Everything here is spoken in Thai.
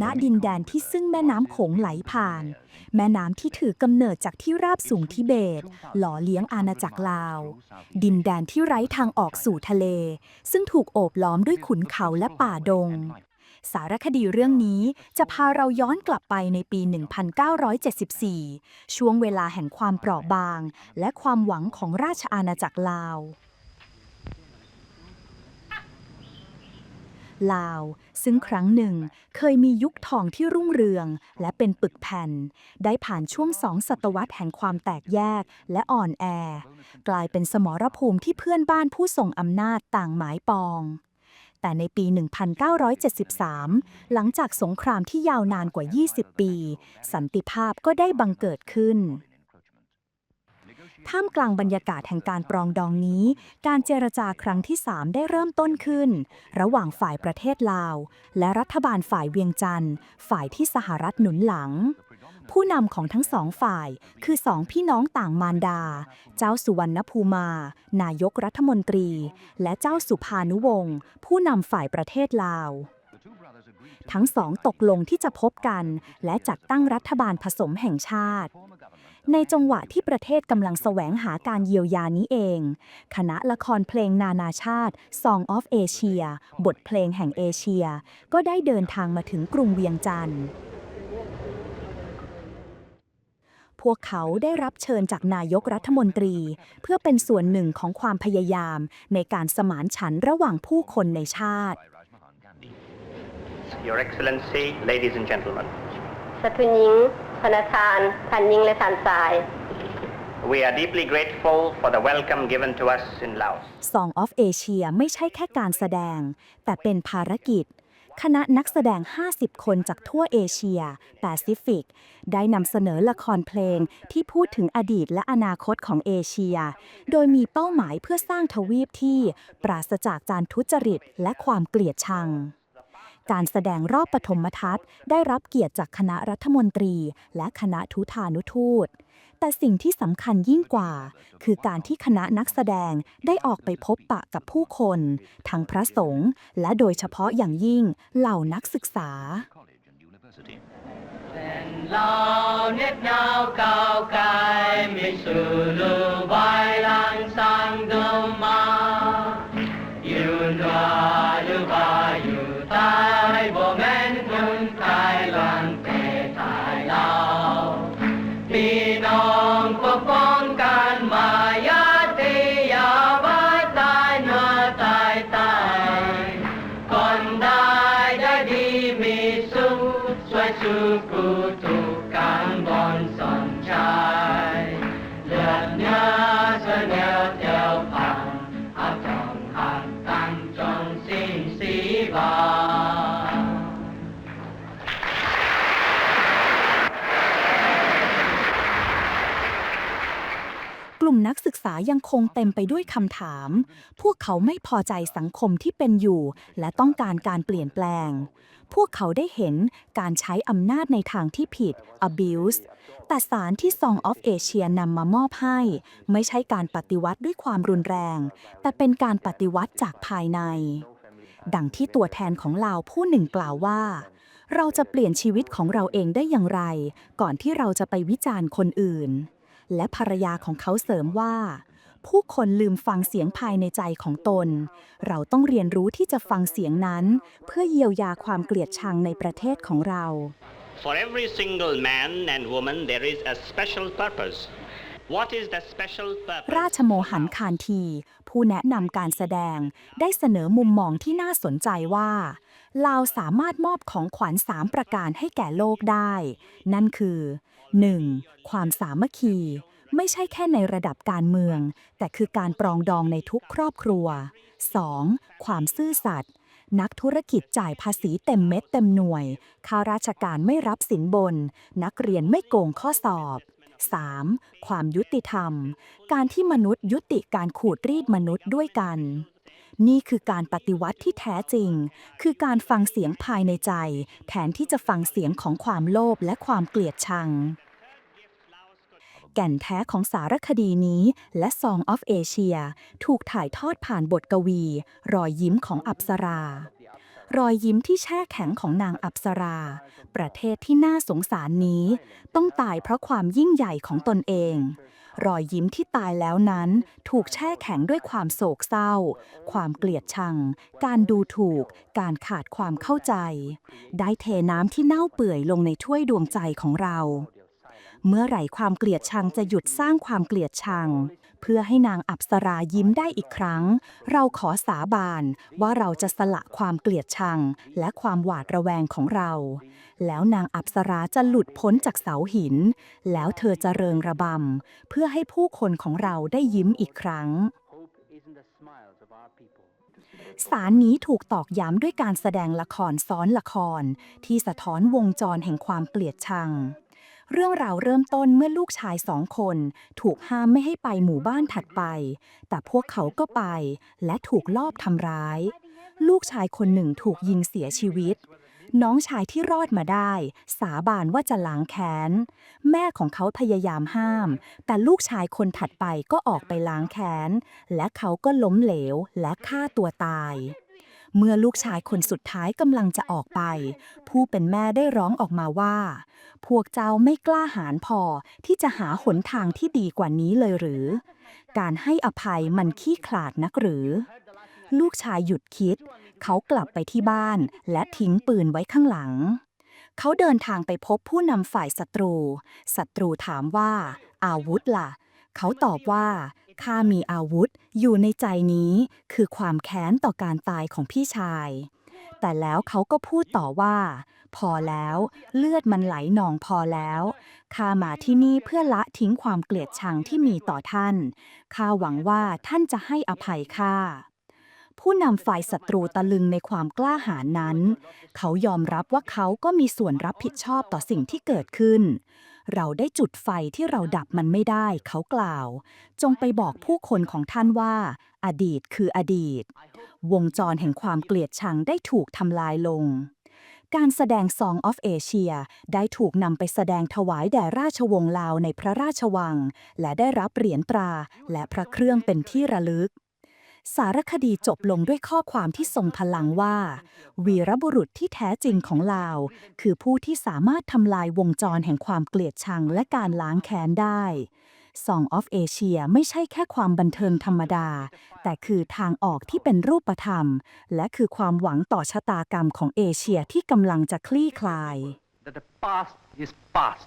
ณดินแดนที่ซึ่งแม่น้ำโขงไหลผ่าน แม่น้ำที่ถือกำเนิดจากที่ราบสูงทิเบต หล่อเลี้ยงอาณาจักรลาว ดินแดนที่ไร้ทางออกสู่ทะเล ซึ่งถูกโอบล้อมด้วยขุนเขาและป่าดง สารคดีเรื่องนี้จะพาเราย้อนกลับไปในปี 1974 ช่วงเวลาแห่งความเปราะบาง และความหวังของราชอาณาจักรลาว ลาว ซึ่งครั้งหนึ่งเคยมียุคทองที่รุ่งเรือง และเป็นปึกแผ่น ได้ผ่านช่วงสองศตวรรษแห่งความแตกแยกและอ่อนแอ กลายเป็นสมรภูมิที่เพื่อนบ้านผู้ทรงอำนาจต่างหมายปอง แต่ในปี 1973 หลังจากสงครามที่ยาวนานกว่า 20 ปี สันติภาพก็ได้บังเกิดขึ้น ท่ามกลางบรรยากาศแห่งการปรองดองนี้ การเจรจาครั้งที่ 3 ได้เริ่มต้นขึ้น ระหว่างฝ่ายประเทศลาว และรัฐบาลฝ่ายเวียงจันทร์ ฝ่ายที่สหรัฐหนุนหลัง ผู้นำของทั้งสองฝ่ายคือสองพี่น้องต่างมารดา เจ้าสุวรรณภูมา นายกรัฐมนตรี และเจ้าสุภานุวงศ์ผู้นำฝ่ายประเทศลาวทั้งสองตกลงที่จะพบกัน และจัดตั้งรัฐบาลผสมแห่งชาติ ในจังหวะที่ประเทศกำลังแสวงหาการเยียวยานี้เอง คณะละครเพลงนานาชาติ Song of Asia บทเพลงแห่งเอเชีย ก็ได้เดินทางมาถึงกรุงเวียงจันทร์พวกเขาได้รับเชิญจากนายกรัฐมนตรี เพื่อเป็นส่วนหนึ่งของความพยายามในการสมานฉันท์ระหว่างผู้คนในชาติ Your Excellency, ladies and gentlemen, สถุนหญิง พนทานพันยิงและทานทราย we are deeply grateful for the welcome given to us in Laos. Song of Asia ไม่ใช่แค่การแสดง แต่เป็นภารกิจ คณะนักแสดง 50 คนจากทั่วเอเชีย แปซิฟิก ได้นำเสนอละครเพลงที่พูดถึงอดีตและอนาคตของเอเชีย โดยมีเป้าหมายเพื่อสร้างทวีปที่ปราศจากการทุจริตและความเกลียดชัง การแสดงรอบปฐมทัศน์ ได้รับเกียรติจากคณะรัฐมนตรี และคณะทุธานุทูต แต่สิ่งที่สำคัญยิ่งกว่า คือการที่คณะนักแสดงได้ออกไปพบปะกับผู้คน ทั้งพระสงฆ์และโดยเฉพาะอย่างยิ่งเหล่านักศึกษา lao nếp nhau cao cài mi su lu vai lan sang đô ma ลุ่มนักศึกษายังคงเต็มไปด้วยคำถาม พวกเขาไม่พอใจสังคมที่เป็นอยู่ และต้องการการเปลี่ยนแปลง พวกเขาได้เห็นการใช้อำนาจในทางที่ผิด abuse แต่สารที่ Song of Asia นำมามอบให้ ไม่ใช่การปฏิวัติด้วยความรุนแรง แต่เป็นการปฏิวัติจากภายใน ดังที่ตัวแทนของลาวผู้หนึ่งกล่าวว่าเราจะเปลี่ยนชีวิตของเราเองได้อย่างไร ก่อนที่เราจะไปวิจารณ์คนอื่น และภรรยาของเขาเสริมว่า ผู้คนลืมฟังเสียงภายในใจของตน เราต้องเรียนรู้ที่จะฟังเสียงนั้น เพื่อเยียวยาความเกลียดชังในประเทศของเรา For every single man and woman, there is a special purpose. ราชโมหันคานที ผู้แนะนำการแสดงได้เสนอมุมมองที่น่าสนใจว่าลาวสามารถมอบของขวัญสามประการให้แก่โลกได้ นั่นคือ 1. ความสามัคคี ไม่ใช่แค่ในระดับการเมือง แต่คือการปรองดองในทุกครอบครัว 2. ความซื่อสัตย์นักธุรกิจจ่ายภาษีเต็มเม็ดเต็มหน่วย ข้าราชการไม่รับสินบน นักเรียนไม่โกงข้อสอบ 3. ความยุติธรรม การที่มนุษย์ยุติการขูดรีดมนุษย์ด้วยกัน นี่คือการปฏิวัติที่แท้จริง คือการฟังเสียงภายในใจ แทนที่จะฟังเสียงของความโลภและความเกลียดชังแก่นแท้ของสารคดีนี้และ Song of Asia ถูกถ่ายทอดผ่านบทกวี รอยยิ้มของอัปสรา รอยยิ้มที่แช่แข็งของนางอัปสรา ประเทศที่น่าสงสารนี้ ต้องตายเพราะความยิ่งใหญ่ของตนเอง รอยยิ้มที่ตายแล้วนั้น ถูกแช่แข็งด้วยความโศกเศร้า ความเกลียดชัง การดูถูก การขาดความเข้าใจ ได้เทน้ำที่เน่าเปื่อยลงในถ้วยดวงใจของเรา เมื่อไหร่ความเกลียดชังจะหยุดสร้างความเกลียดชัง เพื่อให้นางอัปสรายิ้มได้อีกครั้ง เราขอสาบานว่าเราจะสละความเกลียดชัง และความหวาดระแวงของเรา แล้วนางอัปสราจะหลุดพ้นจากเสาหิน แล้วเธอจะเริงระบำ เพื่อให้ผู้คนของเราได้ยิ้มอีกครั้งสารนี้ถูกตอกย้ำด้วยการแสดงละครซ้อนละคร ที่สะท้อนวงจรแห่งความเกลียดชัง เรื่องราวเริ่มต้นเมื่อลูกชายสองคน ถูกห้ามไม่ให้ไปหมู่บ้านถัดไป แต่พวกเขาก็ไป และถูกลอบทำร้าย ลูกชายคนหนึ่งถูกยิงเสียชีวิต น้องชายที่รอดมาได้ สาบานว่าจะล้างแค้น แม่ของเขาพยายามห้าม แต่ลูกชายคนถัดไปก็ออกไปล้างแค้น และเขาก็ล้มเหลวและฆ่าตัวตาย เมื่อลูกชายคนสุดท้ายกำลังจะออกไป ผู้เป็นแม่ได้ร้องออกมาว่า พวกเจ้าไม่กล้าหาญพอที่จะหาหนทางที่ดีกว่านี้เลยหรือ การให้อภัยมันขี้ขลาดนักหรือ ลูกชายหยุดคิด เขากลับไปที่บ้านและทิ้งปืนไว้ข้างหลัง เขาเดินทางไปพบผู้นำฝ่ายศัตรู ศัตรูถามว่า อาวุธล่ะ เขาตอบว่า ข้ามีอาวุธอยู่ในใจนี้คือความแค้นต่อการตายของพี่ชาย แต่แล้วเขาก็พูดต่อว่า พอแล้วเลือดมันไหลหนองพอแล้วข้ามาที่นี่เพื่อละทิ้งความเกลียดชังที่มีต่อท่านข้าหวังว่าท่านจะให้อภัยข้าผู้นำฝ่ายศัตรูตะลึงในความกล้าหาญนั้น เขายอมรับว่าเขาก็มีส่วนรับผิดชอบต่อสิ่งที่เกิดขึ้น เราได้จุดไฟที่เราดับมันไม่ได้ เขากล่าว จงไปบอกผู้คนของท่านว่า อดีตคืออดีต วงจรแห่งความเกลียดชังได้ถูกทำลายลง การแสดง Song of Asia ได้ถูกนำไปแสดงถวายแด่ราชวงศ์ลาวในพระราชวัง และได้รับเหรียญตราและพระเครื่องเป็นที่ระลึก สารคดีจบลงด้วยข้อความที่ทรงพลังว่า วีรบุรุษที่แท้จริงของลาว คือผู้ที่สามารถทำลายวงจรแห่งความเกลียดชังและการล้างแค้นได้ Song of Asia ไม่ใช่แค่ความบันเทิงธรรมดา แต่คือทางออกที่เป็นรูปธรรม และคือความหวังต่อชะตากรรมของเอเชียที่กำลังจะคลี่คลาย that the past is past